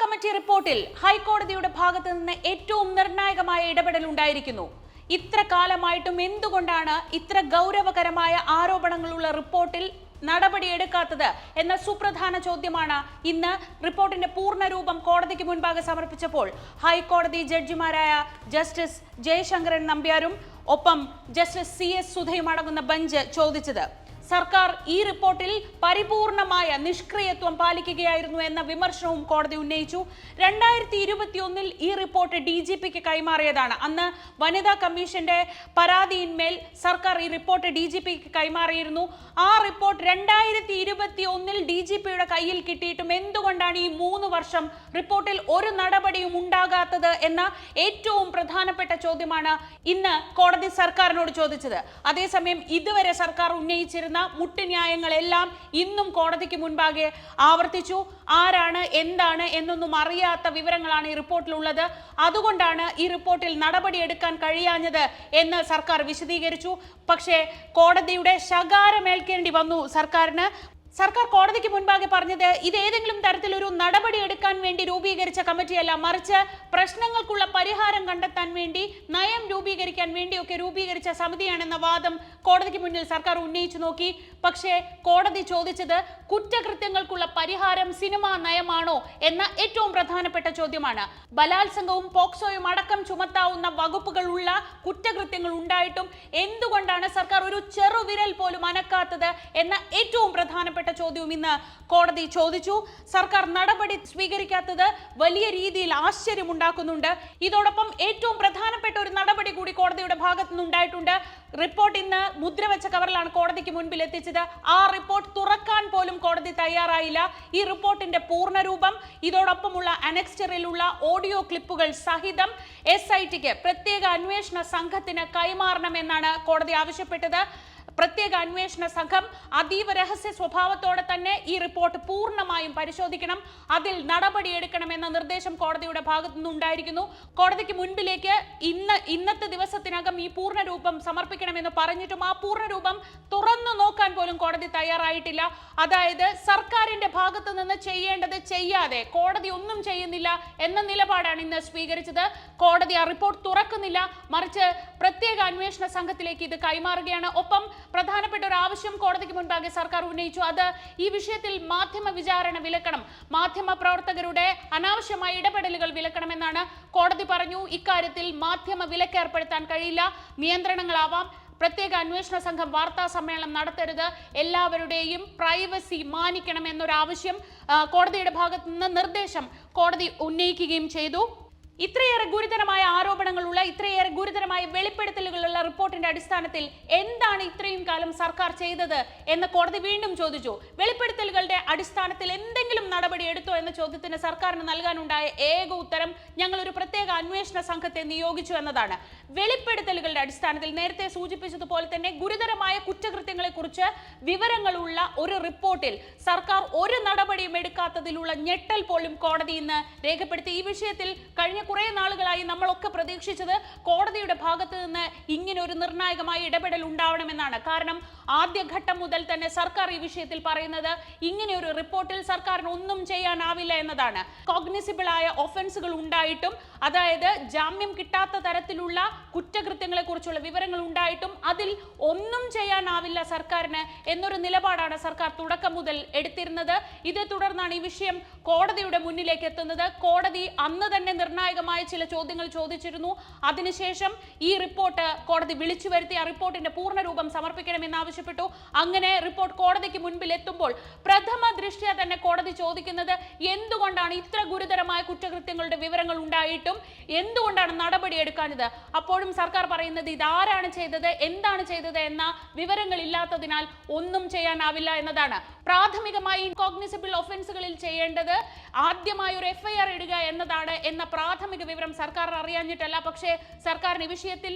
Committee റിപ്പോർട്ടിൽ ഹൈക്കോടതിയുടെ ഭാഗത്ത് നിന്ന് ഏറ്റവും നിർണായകമായ ഇടപെടൽ ഉണ്ടായിരിക്കുന്നു. ഇത്ര കാലമായിട്ടും എന്തുകൊണ്ടാണ് ഇത്ര ഗൗരവകരമായ ആരോപണങ്ങളുള്ള റിപ്പോർട്ടിൽ നടപടിയെടുക്കാത്തത് എന്ന സുപ്രധാന ചോദ്യമാണ് ഇന്ന് റിപ്പോർട്ടിന്റെ പൂർണരൂപം കോടതിക്ക് മുൻപാകെ സമർപ്പിച്ചപ്പോൾ ഹൈക്കോടതി ജഡ്ജിമാരായ ജസ്റ്റിസ് ജയശങ്കരൻ നമ്പ്യാരും ഒപ്പം ജസ്റ്റിസ് സി എസ് സുധയും അടങ്ങുന്ന ബെഞ്ച് ചോദിച്ചത്. സർക്കാർ ഈ റിപ്പോർട്ടിൽ പരിപൂർണമായ നിഷ്ക്രിയത്വം പാലിക്കുകയായിരുന്നു എന്ന വിമർശനവും കോടതി ഉന്നയിച്ചു. രണ്ടായിരത്തി ഇരുപത്തിയൊന്നിൽ ഈ റിപ്പോർട്ട് ഡി ജി പിക്ക് കൈമാറിയതാണ്. അന്ന് വനിതാ കമ്മീഷന്റെ പരാതിയിന്മേൽ സർക്കാർ ഈ റിപ്പോർട്ട് ഡി ജി പിക്ക് കൈമാറിയിരുന്നു. ആ റിപ്പോർട്ട് രണ്ടായിരത്തി ഇരുപത്തി ഒന്നിൽ ഡി ജി പിയുടെ കയ്യിൽ കിട്ടിയിട്ടും എന്തുകൊണ്ടാണ് ഈ മൂന്ന് വർഷം റിപ്പോർട്ടിൽ ഒരു നടപടിയും ഉണ്ടാകാത്തത് എന്ന ഏറ്റവും പ്രധാനപ്പെട്ട ചോദ്യമാണ് ഇന്ന് കോടതി സർക്കാരിനോട് ചോദിച്ചത്. അതേസമയം ഇതുവരെ സർക്കാർ ഉന്നയിച്ചിരുന്ന മുട്ടുന്യായങ്ങളെല്ലാം ഇന്നും കോടതിക്ക് മുൻപാകെ ആവർത്തിച്ചു. ആരാണ് എന്താണ് എന്നൊന്നും അറിയാത്ത വിവരങ്ങളാണ് ഈ റിപ്പോർട്ടിലുള്ളത്. അതുകൊണ്ടാണ് ഈ റിപ്പോർട്ടിൽ നടപടിയെടുക്കാൻ കഴിയാഞ്ഞത് എന്ന് സർക്കാർ വിശദീകരിച്ചു. പക്ഷേ കോടതിയുടെ ശകാരമേൽക്കേണ്ടി വന്നു സർക്കാരിന്. സർക്കാർ കോടതിക്ക് മുൻപാകെ പറഞ്ഞത് ഇത് ഏതെങ്കിലും തരത്തിൽ ഒരു നടപടി എടുക്കാൻ വേണ്ടി രൂപീകരിച്ച കമ്മിറ്റിയല്ല മറിച്ച് പ്രശ്നങ്ങൾക്കുള്ള പരിഹാരം കണ്ടെത്താൻ വേണ്ടി നയം രൂപീകരിക്കാൻ വേണ്ടിയൊക്കെ രൂപീകരിച്ച സമിതിയാണെന്ന വാദം കോടതിക്ക് മുന്നിൽ സർക്കാർ ഉന്നയിച്ചു നോക്കി. പക്ഷേ കോടതി ചോദിച്ചത് കുറ്റകൃത്യങ്ങൾക്കുള്ള പരിഹാരം സിനിമാ നയമാണോ എന്ന ഏറ്റവും പ്രധാനപ്പെട്ട ചോദ്യമാണ്. ബലാത്സംഗവും പോക്സോയും അടക്കം ചുമത്താവുന്ന വകുപ്പുകളുള്ള കുറ്റകൃത്യങ്ങൾ ഉണ്ടായിട്ടും എന്തുകൊണ്ടാണ് സർക്കാർ ഒരു ചെറുവിരൽ പോലും അനക്കാത്തത് എന്ന ഏറ്റവും പ്രധാനപ്പെട്ട ചോദ്യവും ഇന്ന് കോടതി ചോദിച്ചു. സർക്കാർ നടപടി സ്വീകരിക്കാത്തത് വലിയ രീതിയിൽ ആശ്ചര്യമുണ്ടാക്കുന്നുണ്ട്. ഇതോടൊപ്പം ഏറ്റവും പ്രധാനപ്പെട്ട ഒരു നടപടി കൂടി കോടതിയുടെ ഭാഗത്തു നിന്നുണ്ടായിട്ടുണ്ട്. റിപ്പോർട്ട് ഇന്ന് മുദ്രവെച്ച കവറിലാണ് കോടതിക്ക് മുൻപിൽ എത്തിച്ചത്. ആ റിപ്പോർട്ട് തുറക്കാൻ പോലും കോടതി തയ്യാറായില്ല. ഈ റിപ്പോർട്ടിന്റെ പൂർണരൂപം ഇതോടൊപ്പമുള്ള അനക്സ്റ്ററിലുള്ള ഓഡിയോ ക്ലിപ്പുകൾ സഹിതം എസ് ഐ ടിക്ക് പ്രത്യേക അന്വേഷണ സംഘത്തിന് കൈമാറണമെന്നാണ് കോടതി ആവശ്യപ്പെട്ടത്. പ്രത്യേക അന്വേഷണ സംഘം അതീവ രഹസ്യ സ്വഭാവത്തോടെ തന്നെ ഈ റിപ്പോർട്ട് പൂർണമായും പരിശോധിക്കണം. അതിൽ നടപടിയെടുക്കണമെന്ന നിർദ്ദേശം കോടതിയുടെ ഭാഗത്തു നിന്നുണ്ടായിരിക്കുന്നു. കോടതിക്ക് മുൻപിലേക്ക് ഇന്ന് ഇന്നത്തെ ദിവസത്തിനകം ഈ പൂർണ രൂപം സമർപ്പിക്കണമെന്ന് പറഞ്ഞിട്ടും ആ പൂർണ രൂപം തുറന്നു നോക്കാൻ പോലും കോടതി തയ്യാറായിട്ടില്ല. അതായത് സർക്കാരിന്റെ ഭാഗത്തു നിന്ന് ചെയ്യേണ്ടത് ചെയ്യാതെ കോടതി ഒന്നും ചെയ്യുന്നില്ല എന്ന നിലപാടാണ് ഇന്ന് സ്വീകരിച്ചത്. കോടതി ആ റിപ്പോർട്ട് തുറക്കുന്നില്ല. മറിച്ച് പ്രത്യേക അന്വേഷണ സംഘത്തിലേക്ക് ഇത് കൈമാറുകയാണ്. ഒപ്പം പ്രധാനപ്പെട്ട ഒരു ആവശ്യം കോടതിക്ക് മുൻപാകെ സർക്കാർ ഉന്നയിച്ചു. അത് ഈ വിഷയത്തിൽ മാധ്യമ വിചാരണ വിലക്കണം. മാധ്യമ പ്രവർത്തകരുടെ അനാവശ്യമായ ഇടപെടലുകൾ വിലക്കണമെന്നാണ് കോടതി പറഞ്ഞു. ഇക്കാര്യത്തിൽ മാധ്യമ വിലക്ക് ഏർപ്പെടുത്താൻ കഴിയില്ല. നിയന്ത്രണങ്ങളാവാം. പ്രത്യേക അന്വേഷണ സംഘം വാർത്താ സമ്മേളനം നടത്തരുത്. എല്ലാവരുടെയും പ്രൈവസി മാനിക്കണം എന്നൊരാവശ്യം കോടതിയുടെ ഭാഗത്തു നിന്ന് നിർദ്ദേശം കോടതി ഉന്നയിക്കുകയും ചെയ്തു. ഇത്രയേറെ ഗുരുതരമായ ആരോപണങ്ങളുള്ള ഇത്രയേറെ ഗുരുതരമായ വെളിപ്പെടുത്തലുകളുള്ള റിപ്പോർട്ടിന്റെ അടിസ്ഥാനത്തിൽ എന്താണ് ഇത്രയും കാലം സർക്കാർ ചെയ്തത് എന്ന് കോടതി വീണ്ടും ചോദിച്ചു. വെളിപ്പെടുത്തലുകളുടെ അടിസ്ഥാനത്തിൽ എന്തെങ്കിലും നടപടി എടുത്തോ എന്ന ചോദ്യത്തിന് സർക്കാരിന് നൽകാനുണ്ടായ ഏക ഉത്തരം ഞങ്ങൾ ഒരു പ്രത്യേക അന്വേഷണ സംഘത്തെ നിയോഗിച്ചു എന്നതാണ്. വെളിപ്പെടുത്തലുകളുടെ അടിസ്ഥാനത്തിൽ നേരത്തെ സൂചിപ്പിച്ചതുപോലെ തന്നെ ഗുരുതരമായ കുറ്റകൃത്യങ്ങളെക്കുറിച്ച് വിവരങ്ങളുള്ള ഒരു റിപ്പോർട്ടിൽ സർക്കാർ ഒരു നടപടിയും എടുക്കാത്തതിലുള്ള ഞെട്ടൽ പോലും കോടതി ഇന്ന് രേഖപ്പെടുത്തി. ഈ വിഷയത്തിൽ കഴിഞ്ഞ കുറെ നാളുകളായി നമ്മളൊക്കെ പ്രതീക്ഷിച്ചത് കോടതിയുടെ ഭാഗത്ത് നിന്ന് ഇങ്ങനെ ഒരു നിർണായകമായ ഇടപെടൽ ഉണ്ടാവണമെന്നാണ്. കാരണം ആദ്യഘട്ടം മുതൽ തന്നെ സർക്കാർ ഈ വിഷയത്തിൽ പറയുന്നത് ഇങ്ങനെ ഒരു റിപ്പോർട്ടിൽ സർക്കാരിന് ഒന്നും ചെയ്യാനാവില്ല എന്നതാണ്. കോഗ്നിസിബിൾ ആയ ഒഫൻസുകൾ ഉണ്ടായിട്ടും അതായത് ജാമ്യം കിട്ടാത്ത തരത്തിലുള്ള കുറ്റകൃത്യങ്ങളെ കുറിച്ചുള്ള വിവരങ്ങൾ ഉണ്ടായിട്ടും അതിൽ ഒന്നും ചെയ്യാനാവില്ല സർക്കാരിന് എന്നൊരു നിലപാടാണ് സർക്കാർ തുടക്കം മുതൽ എടുത്തിരുന്നത്. ഇതേ തുടർന്നാണ് ഈ വിഷയം കോടതിയുടെ മുന്നിലേക്ക് എത്തുന്നത്. കോടതി അന്ന് തന്നെ നിർണായകമായ ചില ചോദ്യങ്ങൾ ചോദിച്ചിരുന്നു. അതിനുശേഷം ഈ റിപ്പോർട്ട് കോടതി വിളിച്ചു വരുത്തി. ആ റിപ്പോർട്ടിന്റെ പൂർണ രൂപം സമർപ്പിക്കണമെന്ന് ആവശ്യപ്പെട്ടു. അങ്ങനെ റിപ്പോർട്ട് കോടതിക്ക് മുൻപിൽ എത്തുമ്പോൾ പ്രഥമ ദൃഷ്ട്യാ തന്നെ കോടതി ചോദിക്കുന്നത് എന്തുകൊണ്ടാണ് ഇത്ര ഗുരുതരമായ കുറ്റകൃത്യങ്ങളുടെ വിവരങ്ങൾ ഉണ്ടായിട്ടും എന്തുകൊണ്ടാണ് നടപടി എടുക്കാഞ്ഞത്? അപ്പോഴും സർക്കാർ പറയുന്നത് ഇതാരാണ് ചെയ്തത് എന്താണ് ചെയ്തത് എന്ന വിവരങ്ങൾ ഇല്ലാത്തതിനാൽ ഒന്നും ചെയ്യാനാവില്ല എന്നതാണ്. പ്രാഥമികമായി കോഗ്നിസിബിൾ ഒഫൻസുകളിൽ ചെയ്യേണ്ടത് ആദ്യമായി ഒരു എഫ്ഐആർ ഇടുക എന്നതാണ് എന്ന പ്രാഥമിക വിവരം സർക്കാർ അറിയാഞ്ഞിട്ടല്ല. പക്ഷേ സർക്കാരിന് ഈ വിഷയത്തിൽ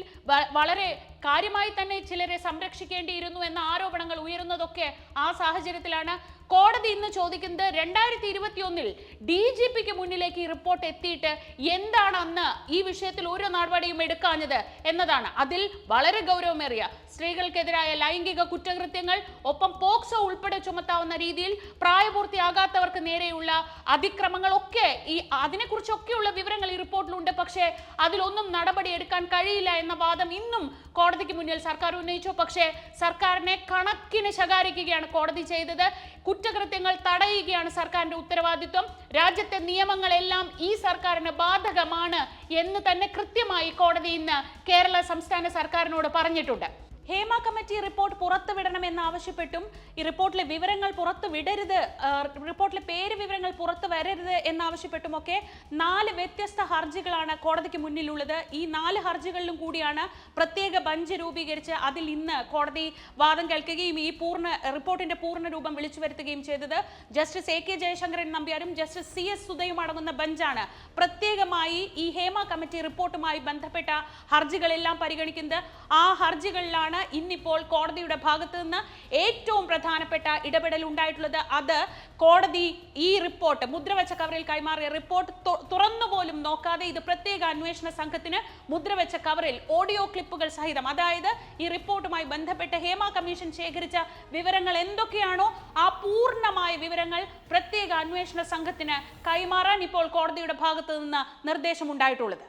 വളരെ കാര്യമായി തന്നെ ചിലരെ സംരക്ഷിക്കേണ്ടിയിരുന്നു എന്ന ആരോപണങ്ങൾ ഉയരുന്നതൊക്കെ ആ സാഹചര്യത്തിലാണ്. കോടതി ഇന്ന് ചോദിക്കുന്നത് രണ്ടായിരത്തി ഇരുപത്തി ഒന്നിൽ ഡി ജി പിക്ക് മുന്നിലേക്ക് ഈ റിപ്പോർട്ട് എത്തിയിട്ട് എന്താണ് അന്ന് ഈ വിഷയത്തിൽ ഒരു നടപടിയും എടുക്കാഞ്ഞത് എന്നതാണ്. അതിൽ വളരെ ഗൗരവമേറിയ സ്ത്രീകൾക്കെതിരായ ലൈംഗിക കുറ്റകൃത്യങ്ങൾ ഒപ്പം പോക്സോ ഉൾപ്പെടെ ചുമത്താവുന്ന രീതിയിൽ പ്രായപൂർത്തിയാകാത്തവർക്ക് നേരെയുള്ള അതിക്രമങ്ങളൊക്കെ ഈ അതിനെക്കുറിച്ചൊക്കെയുള്ള വിവരങ്ങൾ ഈ റിപ്പോർട്ടിലുണ്ട്. പക്ഷേ അതിലൊന്നും നടപടി എടുക്കാൻ കഴിയില്ല എന്ന വാദം ഇന്നും കോടതിക്ക് മുന്നിൽ സർക്കാർ ഉന്നയിച്ചു. പക്ഷേ സർക്കാരിനെ കണക്കിന് ശകാരിക്കുകയാണ് കോടതി ചെയ്തത്. കുറ്റകൃത്യങ്ങൾ തടയുകയാണ് സർക്കാരിന്റെ ഉത്തരവാദിത്വം. രാജ്യത്തെ നിയമങ്ങളെല്ലാം ഈ സർക്കാരിന് ബാധകമാണ് എന്ന് തന്നെ കൃത്യമായി കോടതി ഇന്ന് കേരള സംസ്ഥാന സർക്കാരിനോട് പറഞ്ഞിട്ടുണ്ട്. ഹേമ കമ്മിറ്റി റിപ്പോർട്ട് പുറത്തുവിടണമെന്ന് ആവശ്യപ്പെട്ടും ഈ റിപ്പോർട്ടിലെ വിവരങ്ങൾ പുറത്തു വിടരുത് റിപ്പോർട്ടിലെ പേര് വിവരങ്ങൾ പുറത്തു വരരുത് എന്നാവശ്യപ്പെട്ടുമൊക്കെ നാല് വ്യത്യസ്ത ഹർജികളാണ് കോടതിക്ക് മുന്നിലുള്ളത്. ഈ നാല് ഹർജികളിലും കൂടിയാണ് പ്രത്യേക ബഞ്ച് രൂപീകരിച്ച് അതിൽ ഇന്ന് കോടതി വാദം കേൾക്കുകയും ഈ പൂർണ റിപ്പോർട്ടിന്റെ പൂർണ രൂപം വിളിച്ചു വരുത്തുകയും ചെയ്തത്. ജസ്റ്റിസ് എ കെ ജയശങ്കരൻ നമ്പ്യാരും ജസ്റ്റിസ് സി എസ് സുധയും അടങ്ങുന്ന ബഞ്ചാണ്. പ്രത്യേകമായി ഈ ഹേമ കമ്മിറ്റി റിപ്പോർട്ടുമായി ബന്ധപ്പെട്ട ഹർജികളെല്ലാം പരിഗണിക്കുന്നത്. ആ ഹർജികളിലാണ് ഇന്നിപ്പോൾ കോടതിയുടെ ഭാഗത്ത് നിന്ന് ഏറ്റവും പ്രധാനപ്പെട്ട ഇടപെടൽ ഉണ്ടായിട്ടുള്ളത് അത് കോടതി ഈ റിപ്പോർട്ട് മുദ്രവെച്ച കവറിൽ കൈമാറിയ റിപ്പോർട്ട് തുറന്നു പോലും നോക്കാതെ ഇത് പ്രത്യേക അന്വേഷണ സംഘത്തിന് മുദ്രവെച്ച കവറിൽ ഓഡിയോ ക്ലിപ്പുകൾ സഹിതം. അതായത് ഈ റിപ്പോർട്ടുമായി ബന്ധപ്പെട്ട് ഹേമ കമ്മീഷൻ ശേഖരിച്ച വിവരങ്ങൾ എന്തൊക്കെയാണോ ആ പൂർണമായ വിവരങ്ങൾ പ്രത്യേക അന്വേഷണ സംഘത്തിന് കൈമാറാൻ ഇപ്പോൾ കോടതിയുടെ ഭാഗത്ത് നിന്ന് നിർദ്ദേശമുണ്ടായിട്ടുള്ളത്.